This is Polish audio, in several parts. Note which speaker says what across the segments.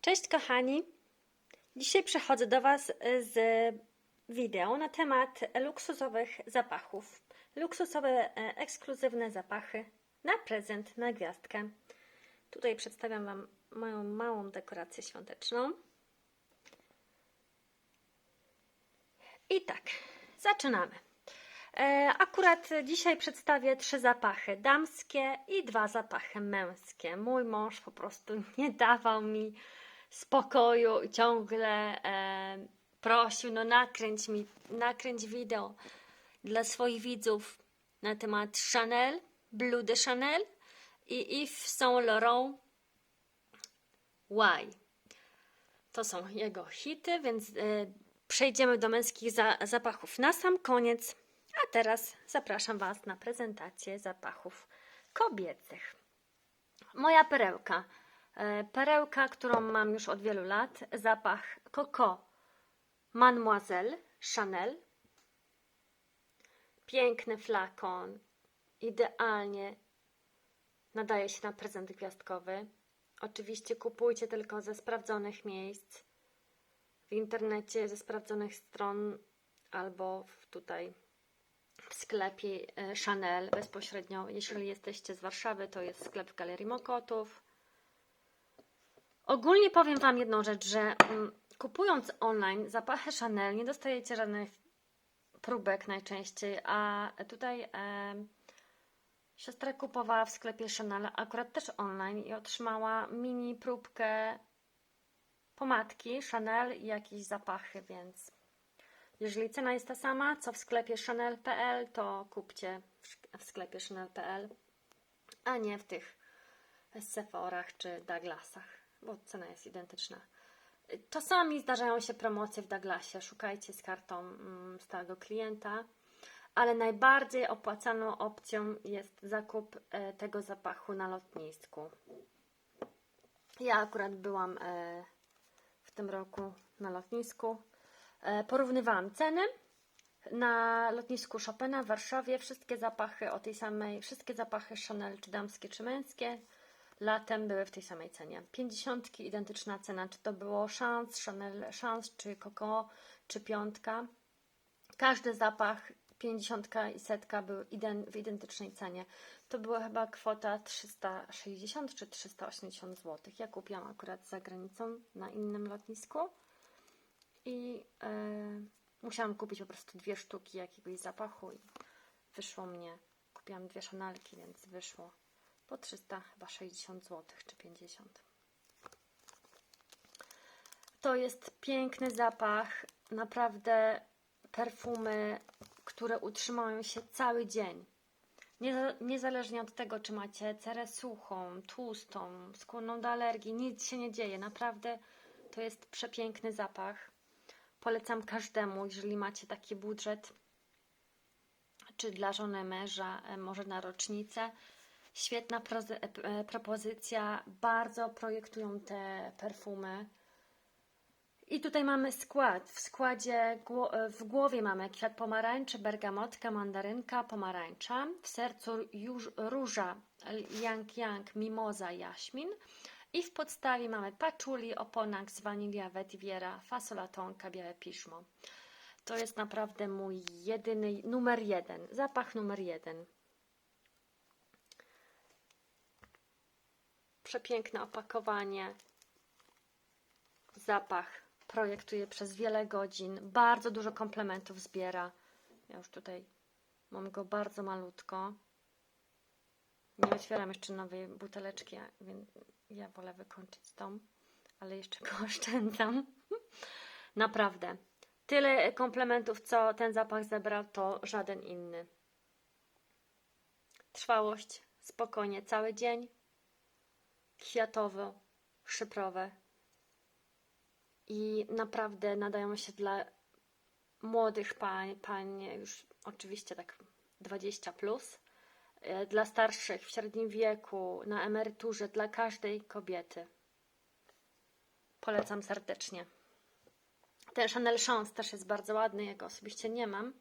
Speaker 1: Cześć kochani! Dzisiaj przychodzę do Was z wideo na temat luksusowych zapachów. Luksusowe, e, ekskluzywne zapachy na prezent, na gwiazdkę. Tutaj przedstawiam Wam moją małą dekorację świąteczną. I tak, zaczynamy. E, Akurat dzisiaj przedstawię trzy zapachy damskie i dwa zapachy męskie. Mój mąż po prostu nie dawał mi spokoju ciągle e, prosił, no nakręć mi, nakręć wideo dla swoich widzów na temat Chanel, Blue de Chanel i Yves Saint Laurent Why. To są jego hity, więc e, przejdziemy do męskich za, zapachów na sam koniec. A teraz zapraszam Was na prezentację zapachów kobiecych. Moja perełka. E, Perełka, którą mam już od wielu lat. Zapach Coco Mademoiselle Chanel. Piękny flakon. Idealnie nadaje się na prezent gwiazdkowy. Oczywiście kupujcie tylko ze sprawdzonych miejsc. W internecie, ze sprawdzonych stron albo tutaj w sklepie e, Chanel bezpośrednio. Jeśli jesteście z Warszawy, to jest sklep w Galerii Mokotów. Ogólnie powiem Wam jedną rzecz, że mm, kupując online zapachy Chanel nie dostajecie żadnych próbek najczęściej, a tutaj e, siostra kupowała w sklepie Chanel akurat też online i otrzymała mini próbkę pomadki Chanel i jakieś zapachy, więc jeżeli cena jest ta sama, co w sklepie Chanel.pl, to kupcie w sklepie Chanel.pl, a nie w tych Sephorach czy Douglasach, bo cena jest identyczna. Czasami zdarzają się promocje w Douglasie, szukajcie z kartą mm, stałego klienta, ale najbardziej opłacaną opcją jest zakup e, tego zapachu na lotnisku. Ja akurat byłam e, w tym roku na lotnisku. E, Porównywałam ceny na lotnisku Chopina w Warszawie. Wszystkie zapachy o tej samej, wszystkie zapachy Chanel, czy damskie, czy męskie, latem były w tej samej cenie. 50 identyczna cena, czy to było Chance, Chanel Chance, czy Coco, czy piątka. Każdy zapach 50 i setka były w identycznej cenie. To była chyba kwota 360 czy 380 zł. Ja kupiłam akurat za granicą na innym lotnisku i e, musiałam kupić po prostu dwie sztuki jakiegoś zapachu i wyszło mnie, kupiłam dwie szanalki, więc wyszło po 300 chyba 60 zł czy 50. To jest piękny zapach, naprawdę perfumy, które utrzymają się cały dzień. Nie, niezależnie od tego, czy macie cerę suchą, tłustą, skłonną do alergii, nic się nie dzieje. Naprawdę to jest przepiękny zapach. Polecam każdemu, jeżeli macie taki budżet, czy dla żony, męża, e, może na rocznicę. Świetna e, e, propozycja. Bardzo projektują te perfumy. I tutaj mamy skład. W składzie e, w głowie mamy kwiat pomarańczy, bergamotka, mandarynka, pomarańcza. W sercu już róża, yang yang, mimoza, jaśmin. I w podstawie mamy patchouli, oponax, wanilia, vetiviera, fasola tonka, białe piszmo. To jest naprawdę mój jedyny, numer jeden, zapach numer jeden. Przepiękne opakowanie, zapach projektuje przez wiele godzin, bardzo dużo komplementów zbiera. Ja już tutaj mam go bardzo malutko. Nie otwieram jeszcze nowej buteleczki, więc ja wolę wykończyć tą, ale jeszcze go oszczędzam. Naprawdę. Tyle komplementów, co ten zapach zebrał, to żaden inny. Trwałość spokojnie cały dzień. Kwiatowo, szyprowe. I naprawdę nadają się dla młodych pań, pań już oczywiście tak 20 plus, e, dla starszych w średnim wieku, na emeryturze, dla każdej kobiety. Polecam serdecznie. Ten Chanel Chance też jest bardzo ładny, jego osobiście nie mam,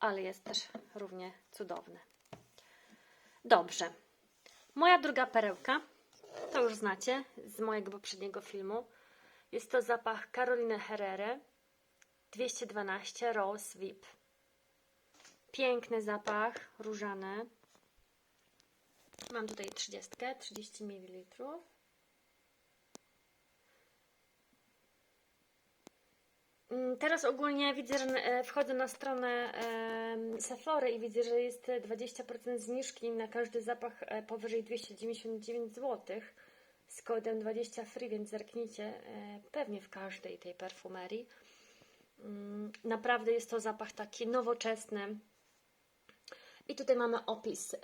Speaker 1: ale jest też równie cudowny. Dobrze. Moja druga perełka To już znacie z mojego poprzedniego filmu. Jest to zapach Caroliny Herrera 212 Rose VIP. Piękny zapach, różany. Mam tutaj 30, 30 ml. Teraz ogólnie widzę, że e, wchodzę na stronę Sephory i widzę, że jest 20% zniżki na każdy zapach e, powyżej 299 zł z kodem 20 free, więc zerknijcie e, pewnie w każdej tej perfumerii. Mm, Naprawdę jest to zapach taki nowoczesny. I tutaj mamy opis.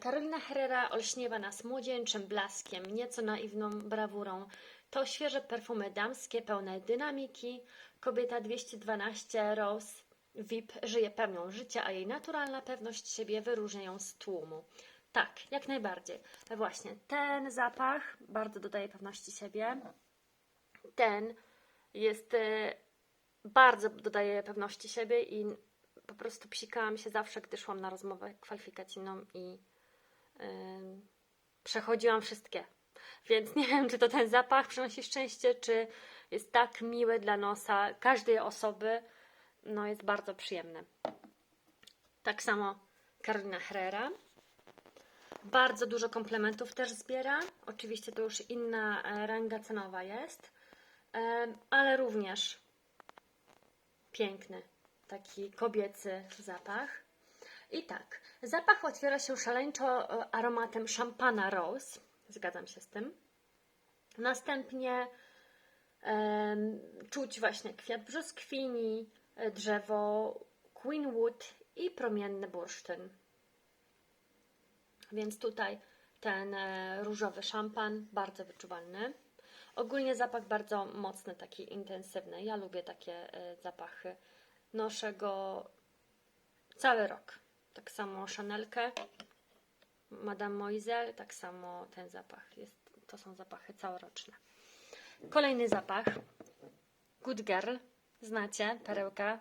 Speaker 1: Karolina Herrera olśniewa nas młodzieńczym blaskiem, nieco naiwną brawurą. To świeże perfumy damskie, pełne dynamiki. Kobieta 212 Rose VIP żyje pełnią życia, a jej naturalna pewność siebie wyróżnia ją z tłumu. Tak, jak najbardziej. Właśnie ten zapach bardzo dodaje pewności siebie. Ten jest e, bardzo dodaje pewności siebie i po prostu psikałam się zawsze, gdy szłam na rozmowę kwalifikacyjną i ym, przechodziłam wszystkie. Więc nie wiem, czy to ten zapach przynosi szczęście, czy jest tak miły dla nosa każdej osoby. No, jest bardzo przyjemny. Tak samo Karolina Herrera. Bardzo dużo komplementów też zbiera. Oczywiście to już inna e, ranga cenowa jest, Em, ale również piękny, taki kobiecy zapach. I tak, zapach otwiera się szaleńczo e, aromatem szampana rose, zgadzam się z tym. Następnie czuć właśnie kwiat brzoskwini, e, drzewo queenwood i promienny bursztyn. Więc tutaj ten e, różowy szampan, bardzo wyczuwalny. Ogólnie zapach bardzo mocny, taki intensywny. Ja lubię takie e, zapachy. Noszę go cały rok. Tak samo Chanelkę, Madame Moiselle, tak samo ten zapach. Jest, to są zapachy całoroczne. Kolejny zapach. Good Girl. Znacie, perełka.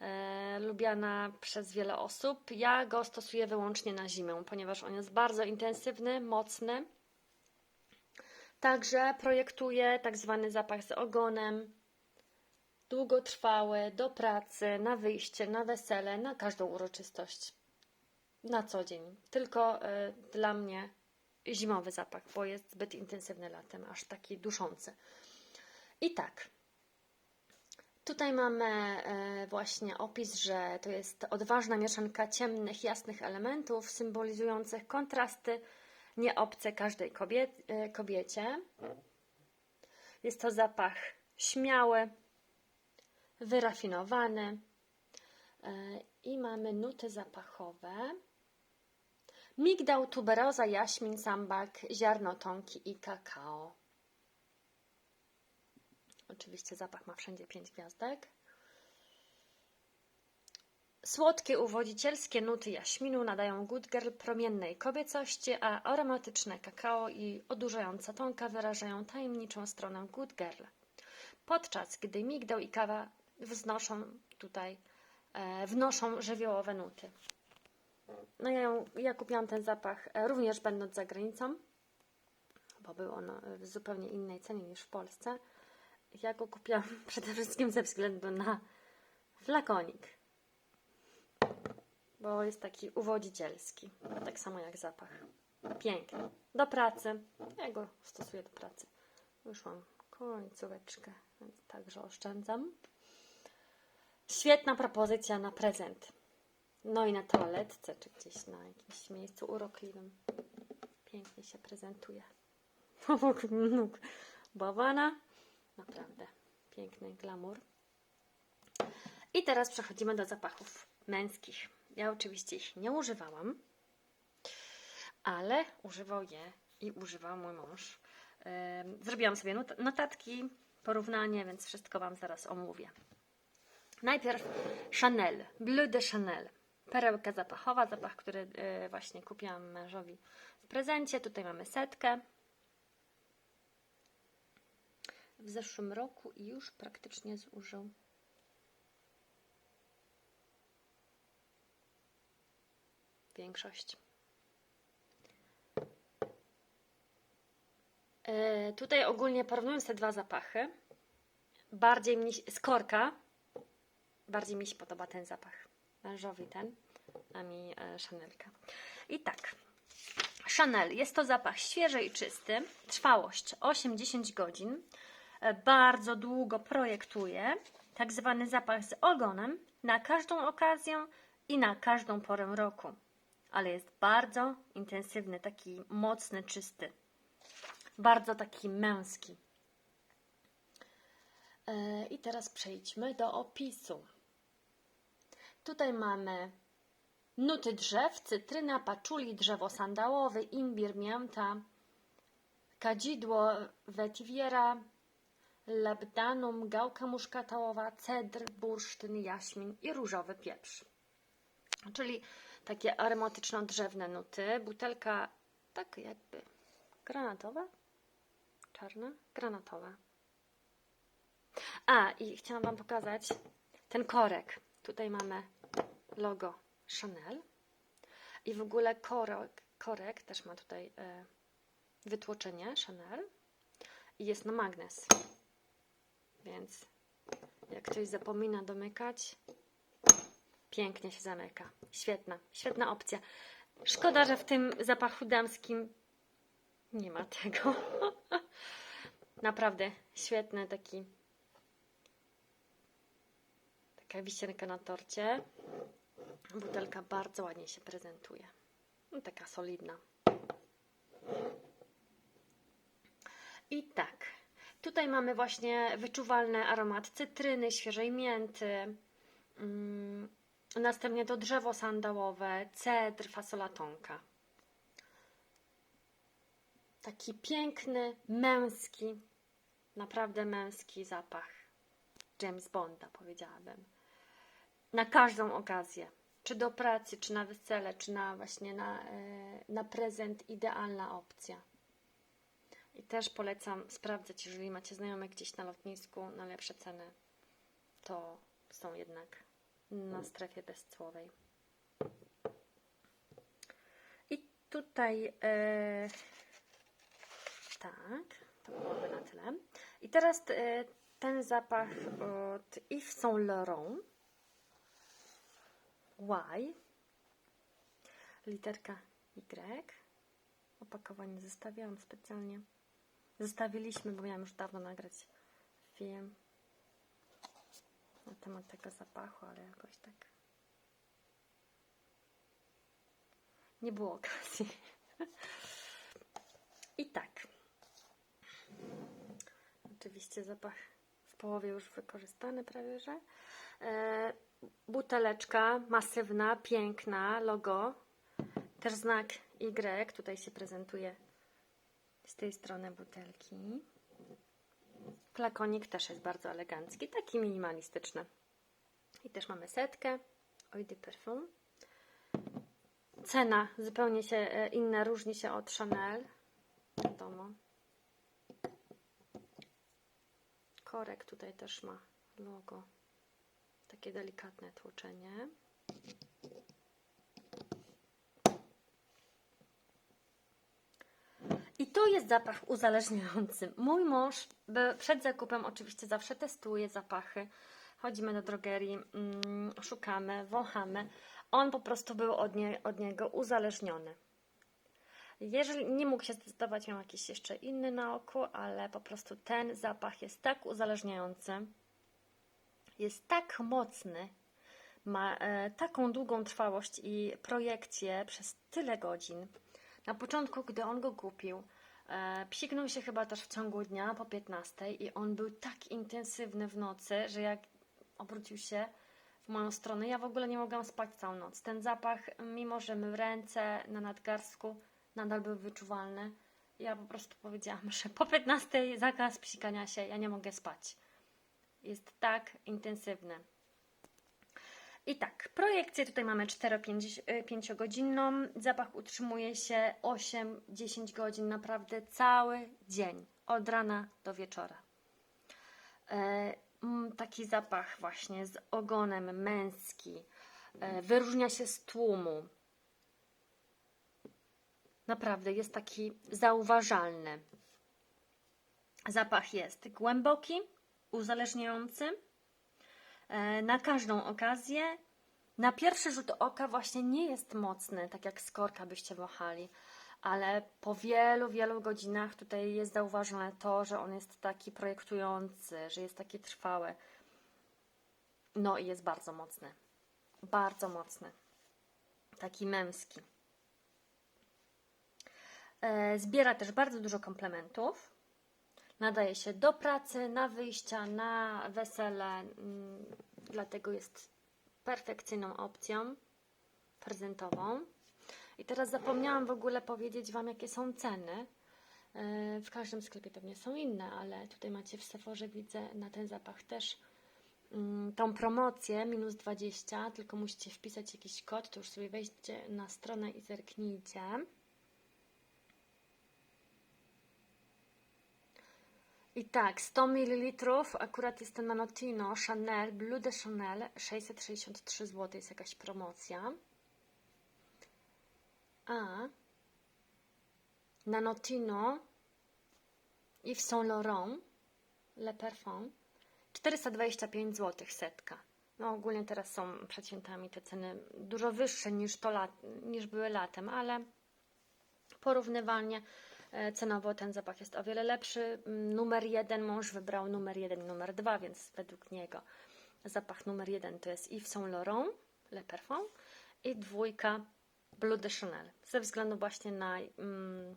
Speaker 1: E, lubiana przez wiele osób. Ja go stosuję wyłącznie na zimę, ponieważ on jest bardzo intensywny, mocny. Także projektuję tak zwany zapach z ogonem, długotrwały, do pracy, na wyjście, na wesele, na każdą uroczystość, na co dzień. Tylko y, dla mnie zimowy zapach, bo jest zbyt intensywny latem, aż taki duszący. I tak. Tutaj mamy e, właśnie opis, że to jest odważna mieszanka ciemnych, jasnych elementów symbolizujących kontrasty nieobce każdej e, kobiecie. Jest to zapach śmiały, wyrafinowany i mamy nuty zapachowe. Migdał, tuberoza, jaśmin, sambak, ziarno tonki i kakao. Oczywiście zapach ma wszędzie pięć gwiazdek. Słodkie, uwodzicielskie nuty jaśminu nadają good girl promiennej kobiecości, a aromatyczne kakao i odurzająca tonka wyrażają tajemniczą stronę good girl. Podczas gdy migdał i kawa wznoszą tutaj, e, wnoszą żywiołowe nuty. No ja, ją, ja kupiłam ten zapach e, również będąc za granicą, bo był on e, w zupełnie innej cenie niż w Polsce. Ja go kupiłam przede wszystkim ze względu na flakonik, bo jest taki uwodzicielski, tak samo jak zapach. Piękny. Do pracy. Ja go stosuję do pracy. Już mam końcóweczkę, więc także oszczędzam. Świetna propozycja na prezent. No i na toaletce, czy gdzieś na jakimś miejscu urokliwym. Pięknie się prezentuje. Obok nóg bawana. Naprawdę piękny glamour. I teraz przechodzimy do zapachów męskich. Ja oczywiście ich nie używałam, ale używał je i używał mój mąż. Zrobiłam sobie not- notatki, porównanie, więc wszystko Wam zaraz omówię. Najpierw Chanel, Bleu de Chanel. Perełka zapachowa, zapach, który y, właśnie kupiłam mężowi w prezencie. Tutaj mamy setkę. W zeszłym roku i już praktycznie zużył. Większość. E, tutaj ogólnie porównując te dwa zapachy, bardziej mi bardziej mi się podoba ten zapach. Mężowi ten, a mi e, Chanelka. I tak, Chanel jest to zapach świeży i czysty, trwałość 8-10 godzin, e, bardzo długo projektuje, tak zwany zapach z ogonem na każdą okazję i na każdą porę roku, ale jest bardzo intensywny, taki mocny, czysty, bardzo taki męski. E, I teraz przejdźmy do opisu. Tutaj mamy nuty drzew, cytryna, paczuli, drzewo sandałowe, imbir, mięta, kadzidło, vetiviera, labdanum, gałka muszkatołowa, cedr, bursztyn, jaśmin i różowy pieprz. Czyli takie aromatyczno-drzewne nuty. Butelka tak jakby granatowa, czarna, granatowa. A, i chciałam Wam pokazać ten korek. Tutaj mamy logo Chanel. I w ogóle korek, korek też ma tutaj e, wytłoczenie Chanel. I jest na magnes. Więc jak ktoś zapomina domykać, pięknie się zamyka. Świetna, świetna opcja. Szkoda, że w tym zapachu damskim nie ma tego. Naprawdę świetny taki taka wisienka na torcie. Butelka bardzo ładnie się prezentuje. No, taka solidna. I tak. Tutaj mamy właśnie wyczuwalny aromat cytryny, świeżej mięty. Mm, następnie to drzewo sandałowe, cedr, fasola tonka. Taki piękny, męski, naprawdę męski zapach James Bonda, powiedziałabym. Na każdą okazję. Czy do pracy, czy na wesele, czy na właśnie na, e, na prezent idealna opcja. I też polecam sprawdzać, jeżeli macie znajomych gdzieś na lotnisku na lepsze ceny, to są jednak na strefie bezcłowej. I tutaj e, tak, to byłoby na tyle. I teraz e, ten zapach od Yves Saint Laurent. Y. Literka Y. Opakowanie zostawiałam specjalnie. Zostawiliśmy, bo miałam już dawno nagrać film na temat tego zapachu, ale jakoś tak nie było okazji. I tak. Oczywiście zapach w połowie już wykorzystany prawie, że. Buteleczka masywna, piękna, logo. Też znak Y tutaj się prezentuje z tej strony butelki. Flakonik też jest bardzo elegancki, taki minimalistyczny. I też mamy setkę Eau de. Cena zupełnie się e, inna, różni się od Chanel. Wiadomo. Korek tutaj też ma logo. Takie delikatne tłoczenie. I to jest zapach uzależniający. Mój mąż przed zakupem oczywiście zawsze testuje zapachy. Chodzimy do drogerii, mm, szukamy, wąchamy. On po prostu był od, nie, od niego uzależniony. Jeżeli nie mógł się zdecydować, miał jakiś jeszcze inny na oku, ale po prostu ten zapach jest tak uzależniający, jest tak mocny, ma e, taką długą trwałość i projekcję przez tyle godzin. Na początku, gdy on go kupił, e, psiknął się chyba też w ciągu dnia po 15 i on był tak intensywny w nocy, że jak obrócił się w moją stronę, ja w ogóle nie mogłam spać całą noc. Ten zapach, mimo że my w ręce, na nadgarstku, nadal był wyczuwalny. Ja po prostu powiedziałam, że po 15 zakaz psikania się, ja nie mogę spać. Jest tak intensywny. I tak, projekcję tutaj mamy 4-5 godzinną. Zapach utrzymuje się 8-10 godzin, naprawdę cały dzień, od rana do wieczora. E, taki zapach właśnie z ogonem męski. E, wyróżnia się z tłumu. Naprawdę jest taki zauważalny. Zapach jest głęboki, uzależniający e, na każdą okazję. Na pierwszy rzut oka właśnie nie jest mocny, tak jak skorka byście wąchali, ale po wielu, wielu godzinach tutaj jest zauważone to, że on jest taki projektujący, że jest taki trwały. No i jest bardzo mocny. Bardzo mocny. Taki męski. E, Zbiera też bardzo dużo komplementów. Nadaje się do pracy, na wyjścia, na wesele, mm, dlatego jest perfekcyjną opcją prezentową. I teraz zapomniałam w ogóle powiedzieć Wam, jakie są ceny. E, W każdym sklepie pewnie są inne, ale tutaj macie w Sephorze, widzę, na ten zapach też mm, tą promocję minus 20, tylko musicie wpisać jakiś kod, to już sobie wejdźcie na stronę i zerknijcie. I tak, 100 ml, akurat jest ten Nanotino Chanel, Blue de Chanel, 663 zł jest jakaś promocja. A Nanotino Yves Saint Laurent Le Parfum 425 zł setka. No ogólnie teraz są przed świętami te ceny dużo wyższe niż, to lat, niż były latem, ale porównywalnie cenowo ten zapach jest o wiele lepszy. Mm, Numer jeden mąż wybrał numer jeden numer dwa, więc według niego zapach numer jeden to jest Yves Saint Laurent Le Parfum i dwójka Blue de Chanel. Ze względu właśnie na mm,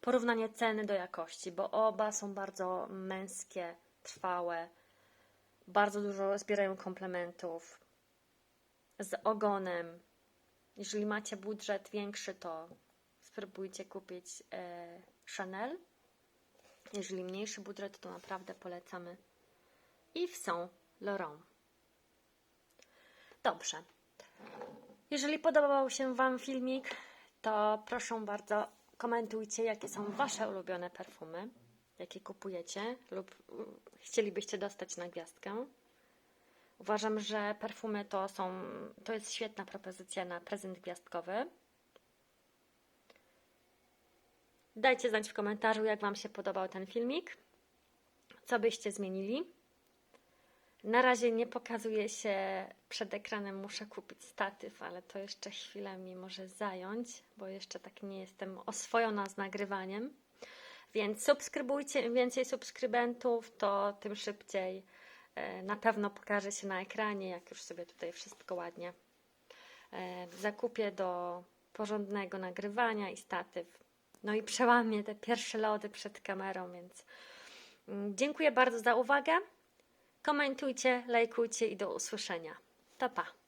Speaker 1: porównanie ceny do jakości, bo oba są bardzo męskie, trwałe, bardzo dużo zbierają komplementów z ogonem. Jeżeli macie budżet większy, to spróbujcie kupić e, Chanel. Jeżeli mniejszy budżet, to naprawdę polecamy Yves Saint Laurent. Dobrze. Jeżeli podobał się Wam filmik, to proszę bardzo komentujcie, jakie są Wasze ulubione perfumy, jakie kupujecie lub mm, chcielibyście dostać na gwiazdkę. Uważam, że perfumy to są, to jest świetna propozycja na prezent gwiazdkowy. Dajcie znać w komentarzu, jak Wam się podobał ten filmik, co byście zmienili. Na razie nie pokazuje się przed ekranem, muszę kupić statyw, ale to jeszcze chwilę mi może zająć, bo jeszcze tak nie jestem oswojona z nagrywaniem. Więc subskrybujcie, im więcej subskrybentów, to tym szybciej e, na pewno pokaże się na ekranie, jak już sobie tutaj wszystko ładnie e, zakupię do porządnego nagrywania i statyw. No i przełamię te pierwsze lody przed kamerą, więc mm, dziękuję bardzo za uwagę. Komentujcie, lajkujcie i do usłyszenia. Pa, pa.